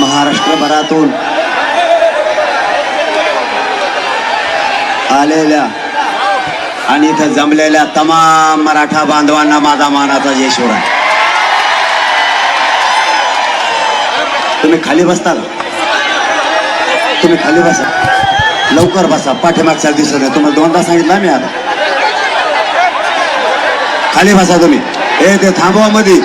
महाराष्ट्रभरातून आलेल्या आणि इथं जमलेल्या तमाम मराठा बांधवांना माझा मानाचा जय आहे तुम्ही खाली बसता का तुम्ही खाली बसा. लवकर बसा. पाठीमागच्या दिसत आहे तुम्हाला दोनदा सांगितलं मी आता. खाली बसा तुम्ही. ए ते थांबवा मध्ये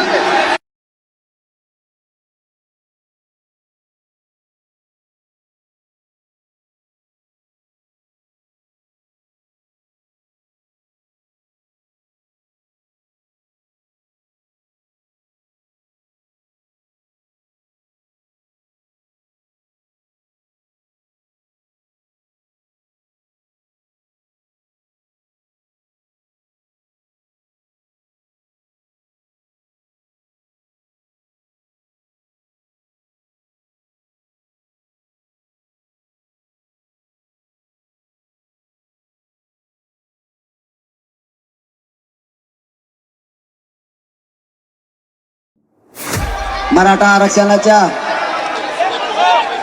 मराठा आरक्षणाच्या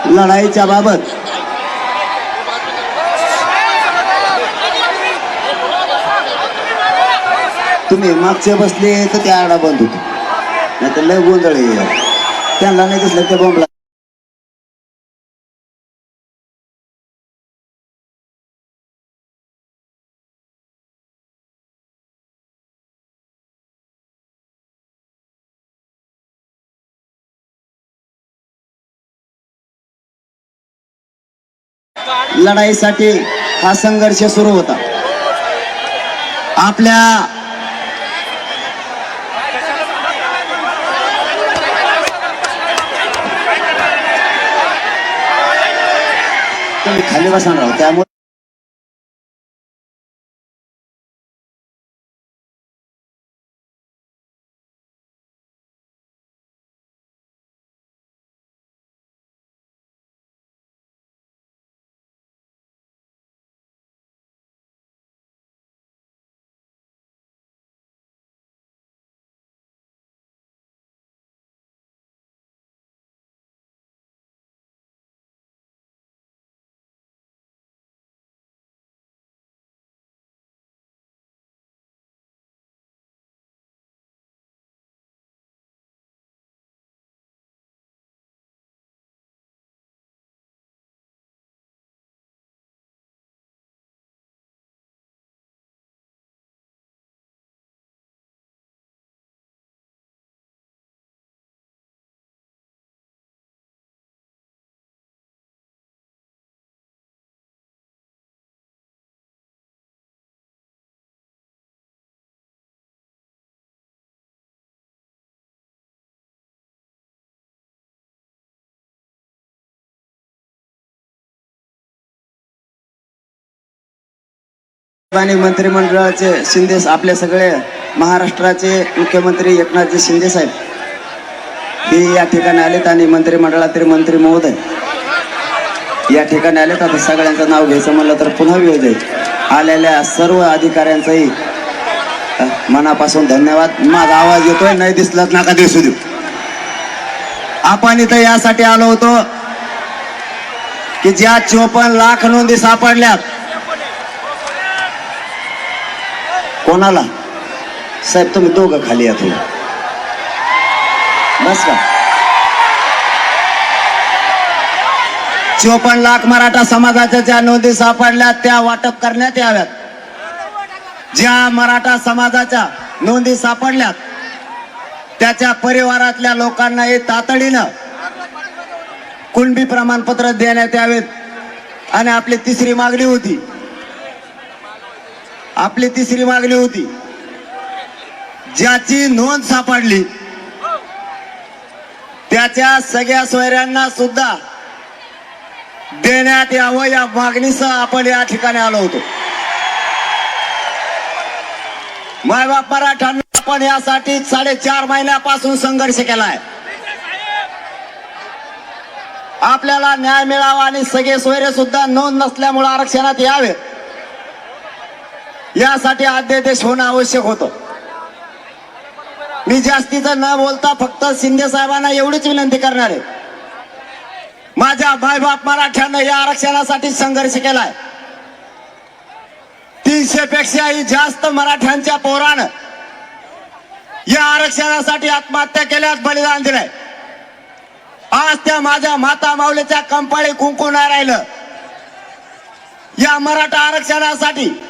लढाईच्या बाबत तुम्ही मागचे बसले तर त्या आडा बंद होतो. नाही तर लय गोंधळ त्यांना नाही दिसलं त्या बोंबला लढाईसाठी हा संघर्ष सुरू होता. आपल्या तुम्ही खाली बसणार त्यामुळे आणि मंत्रिमंडळाचे शिंदे आपले सगळे महाराष्ट्राचे मुख्यमंत्री एकनाथजी शिंदे साहेब. हे या ठिकाणी आलेत आणि मंत्रिमंडळातील मंत्री महोदय. या ठिकाणी आलेत. आता सगळ्यांचं नाव घ्यायचं म्हणलं तर पुन्हा वेळ जाईल. आलेल्या सर्व अधिकाऱ्यांचाही मनापासून धन्यवाद. माझा आवाज येतोय? नाही दिसलाच नका दिसू देऊ. आपण इथं यासाठी आलो होतो की ज्या चोपन्न लाख नोंदी सापडल्यात कोणाला? साहेब तुम्ही दोघं खाली या तुम्ही बस का? चोपन्न लाख मराठा समाजाच्या ज्या नोंदी सापडल्या त्या वाटप करण्यात याव्यात. ज्या मराठा समाजाच्या नोंदी सापडल्यात त्याच्या परिवारातल्या लोकांना हे तातडीनं कुणबी प्रमाणपत्र देण्यात यावेत. आणि आपली तिसरी मागणी होती आपली तिसरी मागणी होती. ज्याची नोंद सापडली त्याच्या सगळ्या सोयऱ्यांना सुद्धा देण्यात यावं या मागणीसह आपण या ठिकाणी आलो होतो. मायबाप मराठ्यांना आपण यासाठी साडेचार महिन्यापासून संघर्ष केलाय. आपल्याला न्याय मिळावा आणि सगळे सोयरे सुद्धा नोंद नसल्यामुळे आरक्षणात यावे. यासाठी अध्यादेश होणं आवश्यक होतं. मी जास्तीचं न बोलता फक्त शिंदे साहेबांना एवढीच विनंती करणार आहे. माझ्या मायबाप मराठ्यानं या आरक्षणासाठी संघर्ष केलाय. तीनशे पेक्षाही जास्त मराठ्यांच्या पोरानं या आरक्षणासाठी आत्महत्या केल्यास बलिदान दिलंय. आज त्या माझ्या माता माऊलीच्या कंपाळी कुंकू नाही राहिलं या मराठा आरक्षणासाठी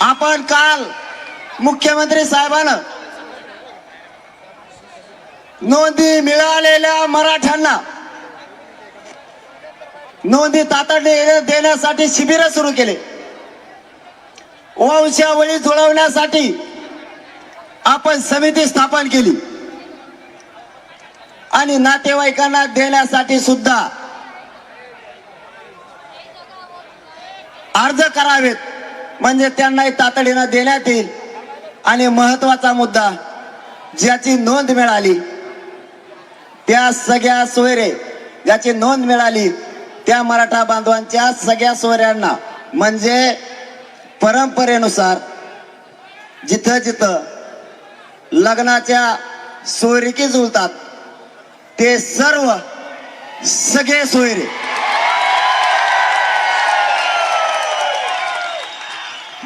आपण काल मुख्यमंत्री साहेबांना नोंदी मिळालेल्या मराठ्यांना नोंदी तातडीने देण्यासाठी शिबिर सुरू केले. वंशावळी जुळवण्यासाठी आपण समिती स्थापन केली. आणि नातेवाईकांना देण्यासाठी सुद्धा अर्ज करावेत. म्हणजे त्यांनाही तातडीनं देण्यात येईल. आणि महत्त्वाचा मुद्दा ज्याची नोंद मिळाली त्या सगळ्या सोयरे ज्याची नोंद मिळाली त्या मराठा बांधवांच्या सगळ्या सोयऱ्यांना म्हणजे परंपरेनुसार जिथं जिथं लग्नाच्या सोयरिकी जुळतात ते सर्व सगळे सोयरे.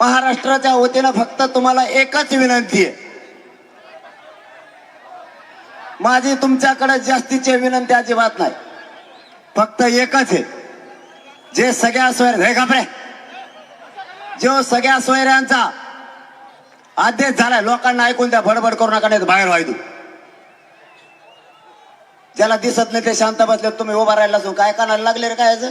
महाराष्ट्राच्या वतीनं फक्त तुम्हाला एकच विनंती आहे. माझी तुमच्याकडे जास्तीची विनंती अजिबात नाही. फक्त एकच आहे. जे सगळ्या सोयऱ्या हे घाबरे. जो सगळ्या सोयऱ्यांचा आदेश झालाय लोकांना ऐकून द्या बडबड करू नका नाही बाहेर व्हायदू ज्याला दिसत नाही ते शांत बसले तुम्ही उभा राहिला असून काय कानाला लागले रे काय याचं?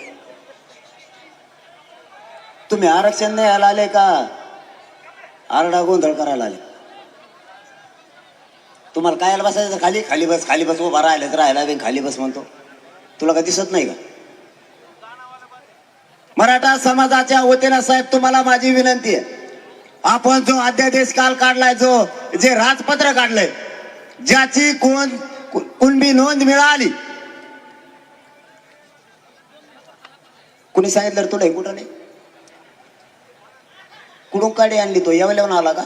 तुम्ही आरक्षण द्यायला आले का? आरडा गोंधळ करायला आले. तुम्हाला काय बसायचं? खाली? खाली बस खाली बस उभा राहिलं तर राहायला बी खाली बस म्हणतो. तुला का दिसत नाही का? मराठा समाजाच्या वतीनं साहेब तुम्हाला माझी विनंती आहे. आपण जो अध्यादेश काल काढलाय जो जे राजपत्र काढलंय ज्याची कोण कुणबी नोंद मिळाली. कुणी सांगितलं तुला हे कुठं नाही? कुठून काडी आणली तो? यावेळेला आला का?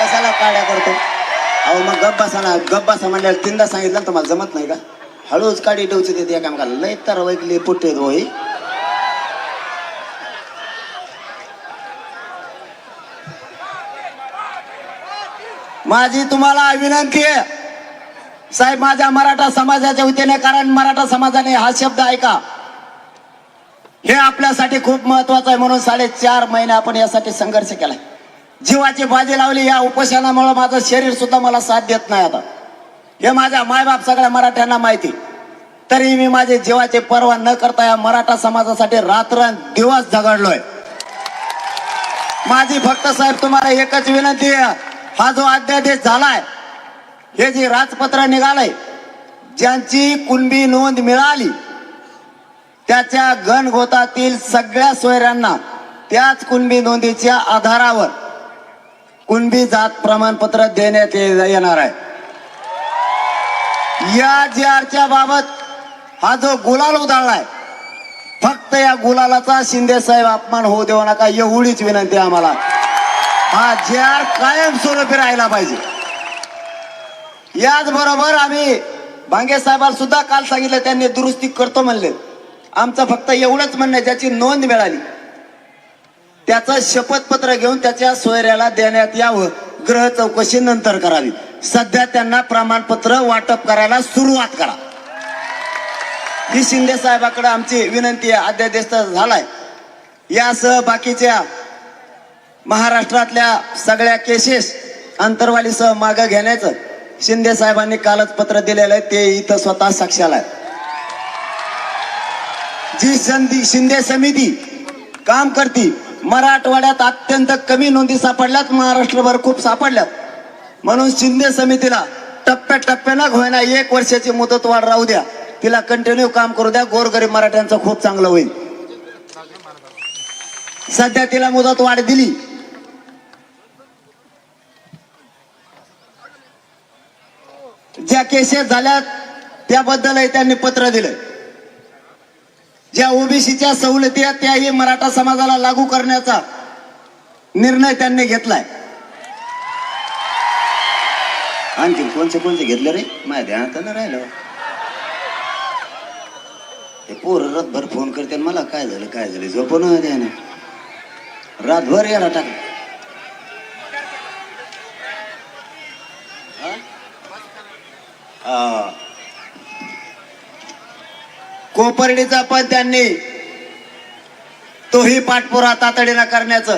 कशाला काड्या करतो? अहो मग गप बसा ना. बसा म्हणल्यावर तीनदा सांगितलं ना तुम्हाला जमत नाही का? हळूच काडी टवची देते एकामेकाला लय तर वैकली पुट्टे होई माझी तुम्हाला विनंती आहे. साहेब माझ्या मराठा समाजाच्या वतीने कारण मराठा समाजाने हा शब्द ऐका. हे आपल्यासाठी खूप महत्वाचं आहे. म्हणून साडेचार महिने आपण यासाठी संघर्ष केलाय. जीवाची बाजी लावली या उपोषणामुळे माझं शरीर सुद्धा मला साथ देत नाही आता. हे माझ्या मायबाप सगळ्या मराठ्यांना माहिती. तरी मी माझे जीवाचे पर्वा न करता या मराठा समाजासाठी रात्र दिवस झगडलोय. माझी फक्त साहेब तुम्हाला एकच विनंती आहे. हा जो अध्यादेश झालाय हे जे राजपत्र निघालंय ज्यांची कुणबी नोंद मिळाली त्याच्या गणगोतातील सगळ्या सोयऱ्यांना त्याच कुणबी नोंदीच्या आधारावर कुणबी जात प्रमाणपत्र देण्यात ये- येणार आहे. या जी आरच्या बाबत हा जो गुलाल उधळलाय फक्त या गुलालाचा शिंदे साहेब अपमान होऊ देऊ नका एवढीच विनंती आम्हाला. हा जे आर कायमस्वरूपी राहिला पाहिजे. याचबरोबर आम्ही भांगे साहेबांना सुद्धा काल सांगितलं त्यांनी दुरुस्ती करतो म्हणले आमचं फक्त एवढंच म्हणणं ज्याची नोंद मिळाली. त्याचं शपथपत्र घेऊन त्याच्या सोयऱ्याला देण्यात यावं. ग्रह चौकशी नंतर करावी. सध्या त्यांना प्रमाणपत्र वाटप करायला सुरुवात करा. ही शिंदे साहेबाकडे आमची विनंती आहे अध्यादेश तर झालाय. यासह बाकीच्या महाराष्ट्रातल्या सगळ्या केसेस अंतरवालीसह मागं घेण्याचं शिंदे साहेबांनी कालच पत्र दिलेलं आहे ते इथं स्वतः साक्षाला आहे. जी संधी शिंदे समिती काम करती मराठवाड्यात अत्यंत कमी नोंदी सापडल्यात महाराष्ट्रभर खूप सापडल्यात. म्हणून शिंदे समितीला टप्प्याटप्प्यानं होईना एक वर्षाची मुदत वाढ राहू द्या. तिला कंटिन्यू काम करू द्या गोरगरीब मराठ्यांचं खूप चांगलं होईल. सध्या तिला मुदत वाढ दिली. ज्या केसेस झाल्यात त्याबद्दलही त्यांनी पत्र दिलं ज्या ओबीसीच्या सवलती आहेत त्याही मराठा समाजाला लागू करण्याचा निर्णय त्यांनी घेतलाय. आणखी कोणते कोणते घेतले रे? माझ्या ध्यानात नाही राहिलं. ते पोर रातभर फोन करते मला काय झालं काय झालं? झोपून द्या ना. रातभर याला टाक. हा? कोपर्डीचा पण त्यांनी तोही पाठपुरा तातडीनं करण्याचं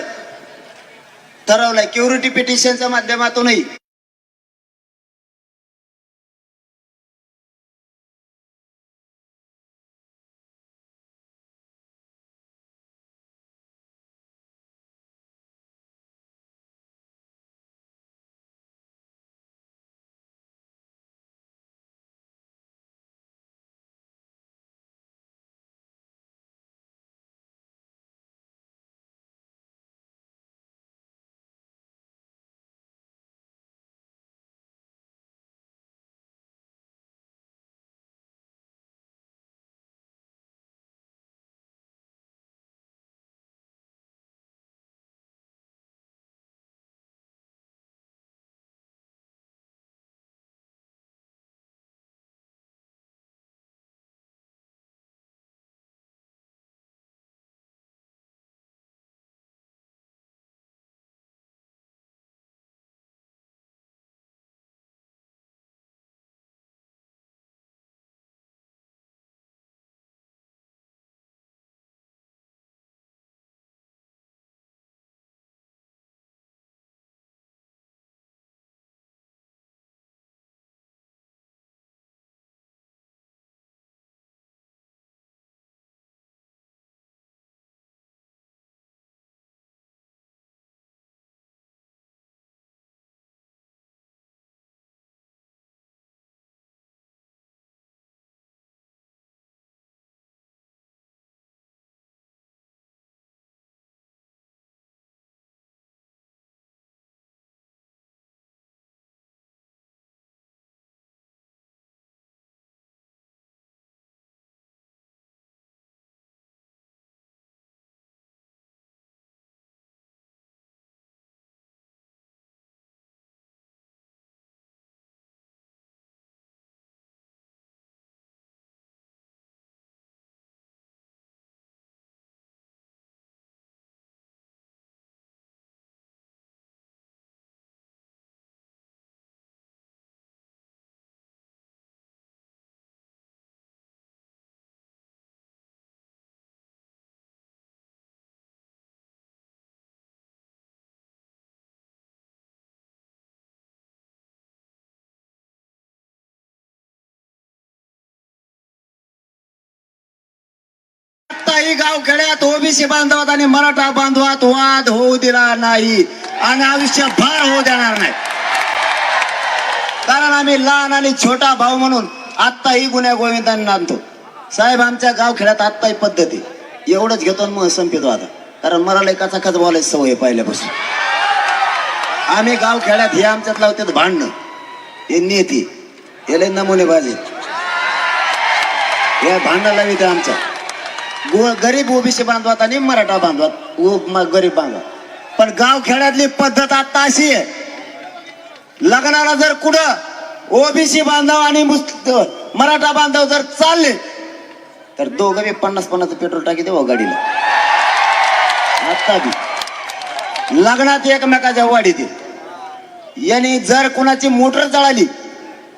ठरवलंय. क्युरिटी पिटिशनच्या माध्यमातूनही कोणत्याही गाव खेड्यात ओबीसी बांधवात आणि मराठा बांधवात वाद होऊ दिला नाही. आणि आयुष्यभर होऊ देणार नाही. कारण आम्ही लहान आणि छोटा भाऊ म्हणून आत्ताही गुन्ह्या गोविंदांनी नांदतो साहेब आमच्या गाव खेड्यात आत्ताही पद्धती. एवढंच घेतो आणि मग संपितो आता. कारण मला लेखाचा कच बोलायची सवय पहिल्यापासून. आम्ही गाव खेड्यात हे आमच्यात लावतात भांडणं. हे नेती. हे लय नमुने बाजी या भांडण लावित आमच्या. गो गरीब ओबीसी बांधवात आणि मराठा बांधवात. गरीब बांधवात पण गाव खेड्यातली पद्धत आता अशी आहे. लग्नाला जर कुठं ओबीसी बांधव आणि मराठा बांधव जर चालले तर दोघं बी पन्नास पन्नास पेट्रोल टाकी देऊ गाडीला. आता बी. लग्नात एकमेकाच्या वाढी दे याने जर कोणाची मोटर जळाली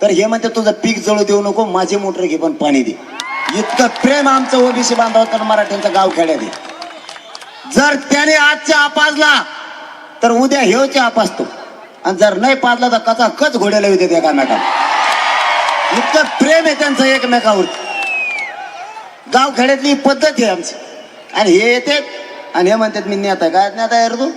तर हे म्हणते तुझं पीक जळू देऊ नको माझी मोटर घे पण पाणी दे. इतकं प्रेम आमचं ओबीसी बांधव तर मराठ्यांचं गाव खेड्यात जर त्याने आजच्या आपाजला तर उद्या हेवच्या आपासतो आणि जर नाही पाजला तर कचा कच घोड्याला येते एकामेकाला. इतकं प्रेम आहे त्यांचं एकमेकावर. गाव खेड्यातली पद्धत आहे आमची. आणि हे येते आणि हे म्हणतात मी नेता काय नेता यार तू?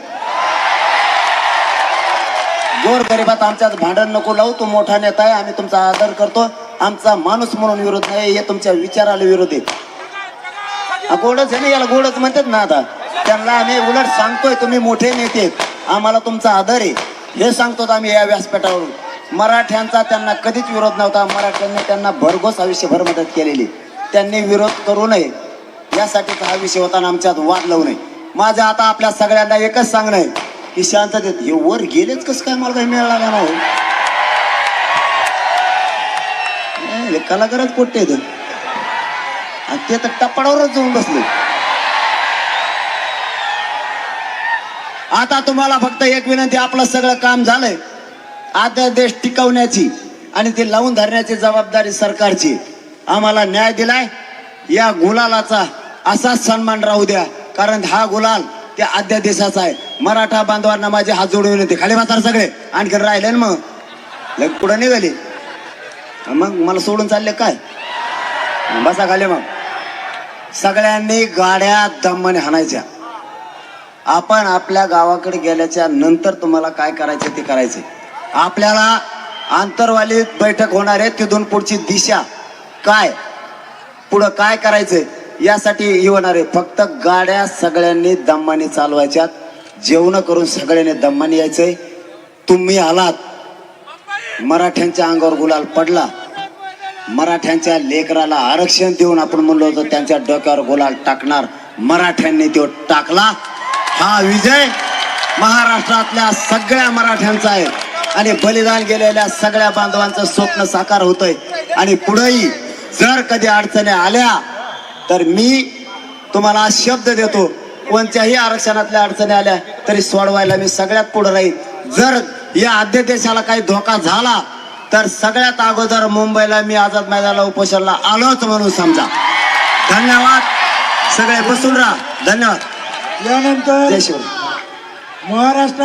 गोर गरिबात आमच्यात भांडण नको लावू तू मोठा नेता आहे आम्ही तुमचा आदर करतो. आमचा माणूस म्हणून विरोध नाही हे तुमच्या विचाराला विरोध आहे. गोडच आहे ना याला गोडच म्हणतात ना आता. त्यांना आम्ही उलट सांगतोय तुम्ही मोठे नेते आम्हाला तुमचा आदर आहे. हे सांगतो आम्ही या व्यासपीठावरून. मराठ्यांचा त्यांना कधीच विरोध नव्हता. मराठ्यांनी त्यांना भरघोस आयुष्यभर मदत केलेली. त्यांनी विरोध करू नये. यासाठी हा विषय होता आमच्यात वाद लावू नये. माझं आता आपल्या सगळ्यांना एकच सांगणं आहे की शांततेत हे वर गेलेच कसं काय मला काही मिळाला का ना हो नाही, कलाकारच पोट्टे आहेत. आणि ते तर टप्पाडावरच जाऊन बसले. आता तुम्हाला फक्त एक विनंती आपलं सगळं काम झालंय. आता देश टिकवण्याची आणि ते लावून धरण्याची जबाबदारी सरकारची. आम्हाला न्याय दिलाय. या गुलालाचा असाच सन्मान राहू द्या. कारण हा गुलाल त्या आद्या देशाचा आहे. मराठा बांधवांना माझे हात जोडून विनंती खाली म्हातार सगळे. आणखी राहिले ना मग. लग पुढे निघाले. मग मला सोडून चालले काय? बसा खाले मग. सगळ्यांनी गाड्या दमाने हाणायच्या. आपण आपल्या गावाकडे गेल्याच्यानंतर तुम्हाला काय करायचं ते करायचे. आपल्याला आंतरवाली बैठक होणार आहे तिथून पुढची दिशा काय? पुढं काय करायचंय यासाठी येणार आहे. फक्त गाड्या सगळ्यांनी दमाने चालवायच्यात. जेवण करून सगळ्यांनी दमाने यायचंय. तुम्ही आलात. मराठ्यांच्या अंगावर गुलाल पडला. मराठ्यांच्या लेकराला आरक्षण देऊन आपण म्हणलो होतो त्यांच्या डोक्यावर गुलाल टाकणार. मराठ्यांनी तो टाकला. हा विजय महाराष्ट्रातल्या सगळ्या मराठ्यांचा आहे. आणि बलिदान गेलेल्या सगळ्या बांधवांचं स्वप्न साकार होतंय. आणि पुढेही जर कधी अडचणी आल्या तर मी तुम्हाला शब्द देतो कोणत्याही आरक्षणातल्या अडचणी आल्या तरी सोडवायला मी सगळ्यात पुढे राहील जर या आद्य देशाला काही धोका झाला तर सगळ्यात अगोदर मुंबईला मी आझाद मैदानाला उपोषणला आलोच म्हणून समजा. धन्यवाद. सगळे बसून राहा. धन्यवाद. यानंतर महाराष्ट्र